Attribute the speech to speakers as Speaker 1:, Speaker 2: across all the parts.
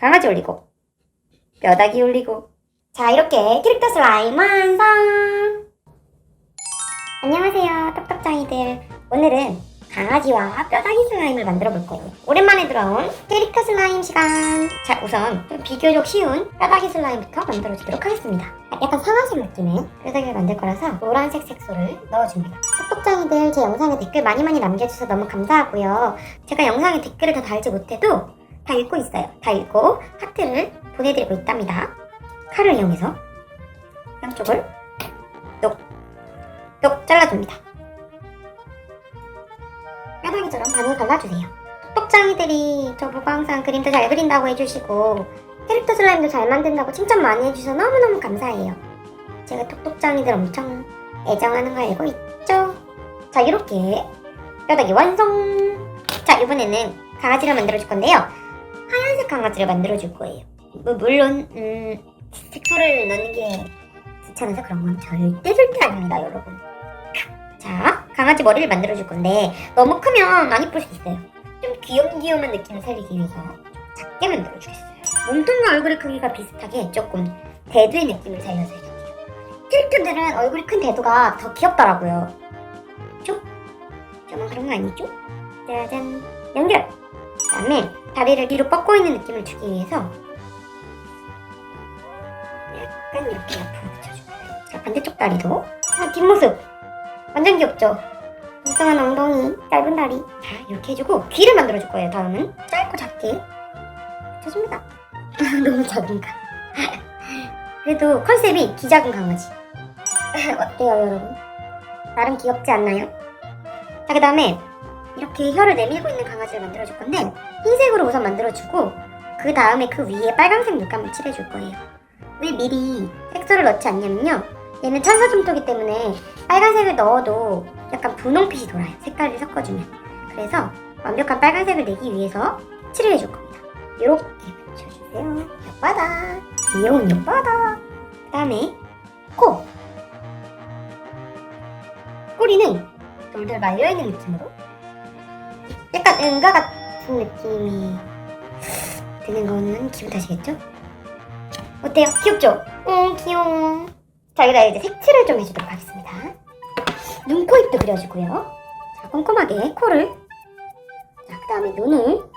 Speaker 1: 강아지 올리고 뼈다귀 올리고. 자 이렇게 캐릭터 슬라임 완성! 안녕하세요 떡떡장이들. 오늘은 강아지와 뼈다귀 슬라임을 만들어 볼 거예요. 오랜만에 들어온 캐릭터 슬라임 시간! 자 우선 좀 비교적 쉬운 뼈다귀 슬라임부터 만들어 주도록 하겠습니다. 약간 상아색 느낌의 뼈다귀를 만들 거라서 노란색 색소를 넣어줍니다. 떡떡장이들 제 영상에 댓글 많이 많이 남겨주셔서 너무 감사하고요. 제가 영상에 댓글을 다 달지 못해도 다 읽고 있어요 다 읽고 하트를 보내드리고 있답니다 칼을 이용해서 양쪽을 똑똑 잘라줍니다. 뼈다귀처럼 반을 갈라주세요. 똑똑장이들이 저보고 항상 그림도 잘 그린다고 해주시고 캐릭터 슬라임도 잘 만든다고 칭찬 많이 해주셔서 너무너무 감사해요. 제가 똑똑장이들 엄청 애정하는 거 알고 있죠? 자 이렇게 뼈다귀 완성! 자 이번에는 강아지를 만들어 줄 건데요. 하얀색 강아지를 만들어줄 거예요. 뭐, 물론 음, 색소를 넣는 게 귀찮아서 그런 건 절대 절대 아닙니다, 여러분. 자, 강아지 머리를 만들어줄 건데 너무 크면 안 이쁠 수 있어요. 좀 귀염귀염한 느낌을 살리기 위해서 좀 작게 만들어주겠어요. 몸통과 얼굴의 크기가 비슷하게 조금 대두의 느낌을 살려서 해줄게요. 캐릭터들은 얼굴이 큰 대두가 더 귀엽더라고요. 쭉? 저만 그런 거 아니죠? 짜잔, 연결! 그다음에 다리를 뒤로 뻗고 있는 느낌을 주기 위해서 약간 이렇게 붙여주고요. 자, 반대쪽 다리도. 아, 뒷모습. 완전 귀엽죠? 뚱뚱한 엉덩이, 짧은 다리. 자, 이렇게 해주고 귀를 만들어줄 거예요, 다음은. 짧고 작게 붙여줍니다. 너무 작은가? 그래도 컨셉이 기 작은 강아지. 어때요, 여러분? 나름 귀엽지 않나요? 자, 그 다음에 이렇게 혀를 내밀고 있는 강아지를 만들어줄 건데 흰색으로 우선 만들어주고 그 다음에 그 위에 빨간색 물감을 칠해줄 거예요. 왜 미리 색소를 넣지 않냐면요. 얘는 천사점토기 때문에 빨간색을 넣어도 약간 분홍빛이 돌아요. 색깔을 섞어주면. 그래서 완벽한 빨간색을 내기 위해서 칠을 해줄 겁니다. 이렇게 붙여주세요. 옆바닥. 귀여운 옆바닥. 그 다음에 코. 꼬리는 돌돌 말려있는 느낌으로 약간 은가 같은 느낌이 드는 거는 기분 탓이겠죠? 어때요? 귀엽죠? 응 귀여워 자 여기다 이제 색칠을 좀 해주도록 하겠습니다 눈, 코, 입도 그려주고요 자 꼼꼼하게 코를 자그 다음에 눈을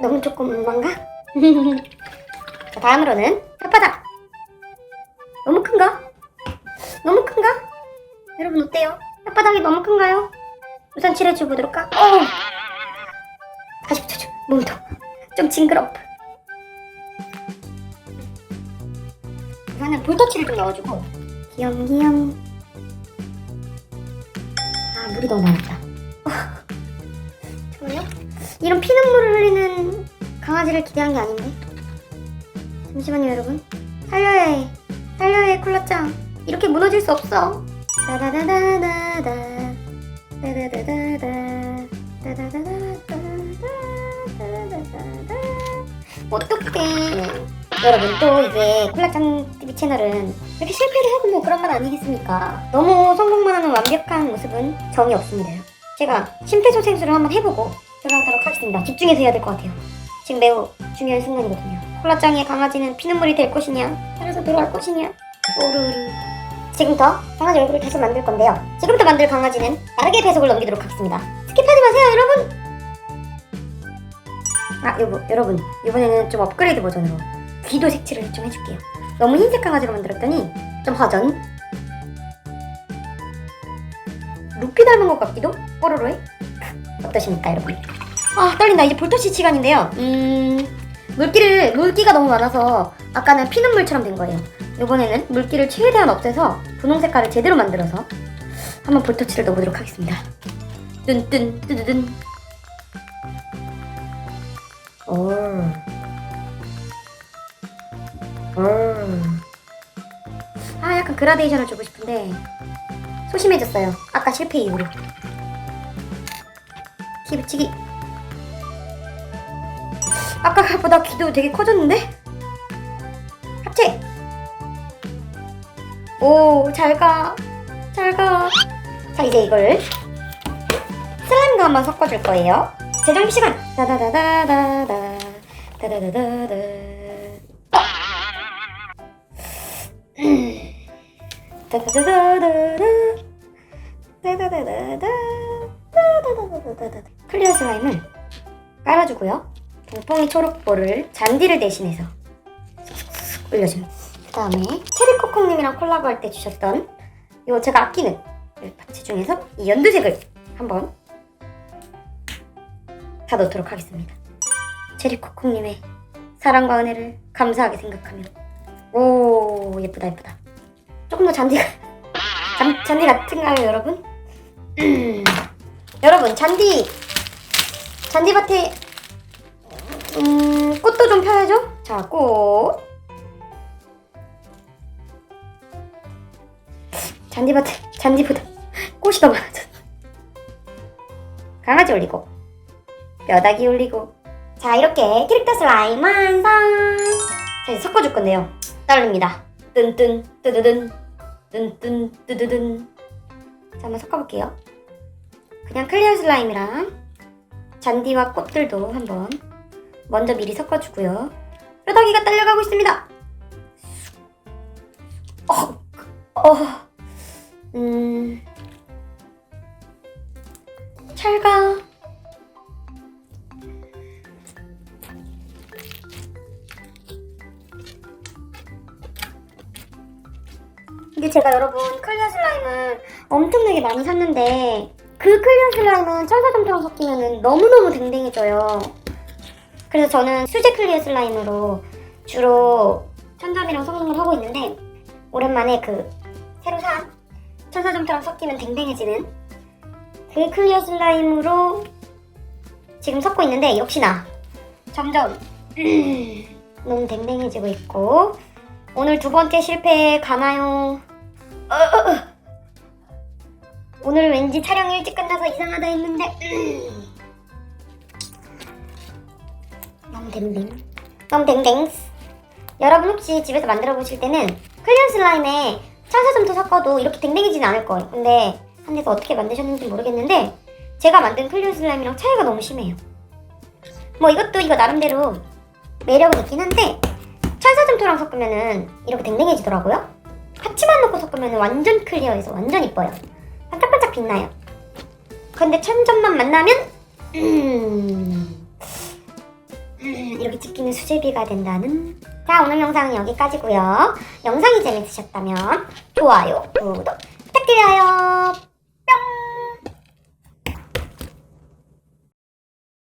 Speaker 1: 너무 조금만가? 자 다음으로는 우선 칠해줘 보도록 까 어! 다시 붙여줘. 몸통 좀 징그럽 우선은 볼터치를 좀 넣어주고. 귀염귀염. 아 물이 너무 많았다. 어. 잠깐만요. 이런 피눈물을 흘리는 강아지를 기대한 게 아닌데. 잠시만요 여러분. 살려야 해. 살려야 해 콜라짱. 이렇게 무너질 수 없어. 다다다다다다 어떡해 여러분 또 이제 콜라짱 TV 채널은 이렇게 실패를 하고 뭐 그런 건 아니겠습니까 너무 성공만 하는 완벽한 모습은 정이 없습니다 제가 심폐소생술을 한번 해보고 들어가도록 하겠습니다 집중해서 해야 될 것 같아요 지금 매우 중요한 순간이거든요 콜라짱의 강아지는 피눈물이 될 것이냐 살아서 돌아올 것이냐 오르르 지금부터 강아지 얼굴을 다시 만들 건데요. 지금부터 만들 강아지는 빠르게 배속을 넘기도록 하겠습니다. 스킵하지 마세요 여러분! 아 여보 여러분. 이번에는 좀 업그레이드 버전으로 귀도 색칠을 좀 해줄게요. 너무 흰색 강아지로 만들었더니 좀 허전. 루피 닮은 것 같기도? 뽀로로에 어떠십니까 여러분? 아 떨린다. 이제 볼터치 시간인데요. 음 물기를 물기가 너무 많아서 아까는 피눈물처럼 된 거예요 이번에는 물기를 최대한 없애서 분홍 색깔을 제대로 만들어서 한번 볼터치를 넣어보도록 하겠습니다 뚠뚠 뜨드든 오. 오. 아 약간 그라데이션을 주고 싶은데 소심해졌어요 아까 실패 이후로 키 붙이기 아까보다 귀도 되게 커졌는데? 오, 잘 가. 잘 가. 자 이제 이걸 슬라임도 한번 섞어줄 거예요. 재정비 시간. 다다다다다다 다다다다다. 음. 다다다다다다 다다다다다 다다다다다다 클리어 슬라임을 깔아주고요. 동봉이 초록볼을 잔디를 대신해서 쓱쓱쓱 올려줍니다. 그 다음에 체리코콩님이랑 콜라보할 때 주셨던 이거 제가 아끼는 이 파츠 중에서 이 연두색을 한번 다 넣도록 하겠습니다. 체리코콩님의 사랑과 은혜를 감사하게 생각하며 오 예쁘다 예쁘다. 조금 더 잔디가 잔, 잔디 같은가요 여러분? 음, 여러분 잔디 잔디밭에 음, 꽃도 좀 펴야죠. 자, 꽃. 잔디밭에 잔디보다 꽃이 더 많아져. 강아지 올리고 뼈다귀 올리고 자 이렇게 캐릭터 슬라임 완성. 자 이제 섞어줄 건데요. 따릅니다. 뜬뜬 뜨드든 뜬뜬 뜨드든. 자 한번 섞어볼게요. 그냥 클리어 슬라임이랑 잔디와 꽃들도 한번 먼저 미리 섞어주고요. 뼈다귀가 딸려가고 있습니다. 어, 어, 음, 찰가. 이게 제가 여러분 클리어 슬라임을 엄청나게 많이 샀는데 그 클리어 슬라임은 철사 점토랑 섞이면 너무너무 댕댕해져요. 그래서 저는 수제 클리어 슬라임으로 주로 천점이랑 성능을 하고 있는데 오랜만에 그 새로 산 천사점토랑 섞이면 댕댕해지는 그 클리어 슬라임으로 지금 섞고 있는데 역시나 점점 너무 댕댕해지고 있고 오늘 두 번째 실패 가나요? 오늘 왠지 촬영 일찍 끝나서 이상하다 했는데 음. 너무 댕댕 너무 댕댕 여러분 혹시 집에서 만들어 보실 때는 클리어 슬라임에 천사점토 섞어도 이렇게 댕댕이지는 않을 거예요. 근데 한 데서 어떻게 만드셨는지 모르겠는데 제가 만든 클리어 슬라임이랑 차이가 너무 심해요. 뭐 이것도 이거 나름대로 매력은 있긴 한데 천사점토랑 섞으면은 이렇게 댕댕해지더라고요. 같이만 넣고 섞으면 완전 클리어해서 완전 이뻐요. 반짝반짝 빛나요. 근데 천점만 만나면 음... 음, 이렇게 찍히는 수제비가 된다는 자 오늘 영상은 여기까지고요. 영상이 재밌으셨다면 좋아요 구독 부탁드려요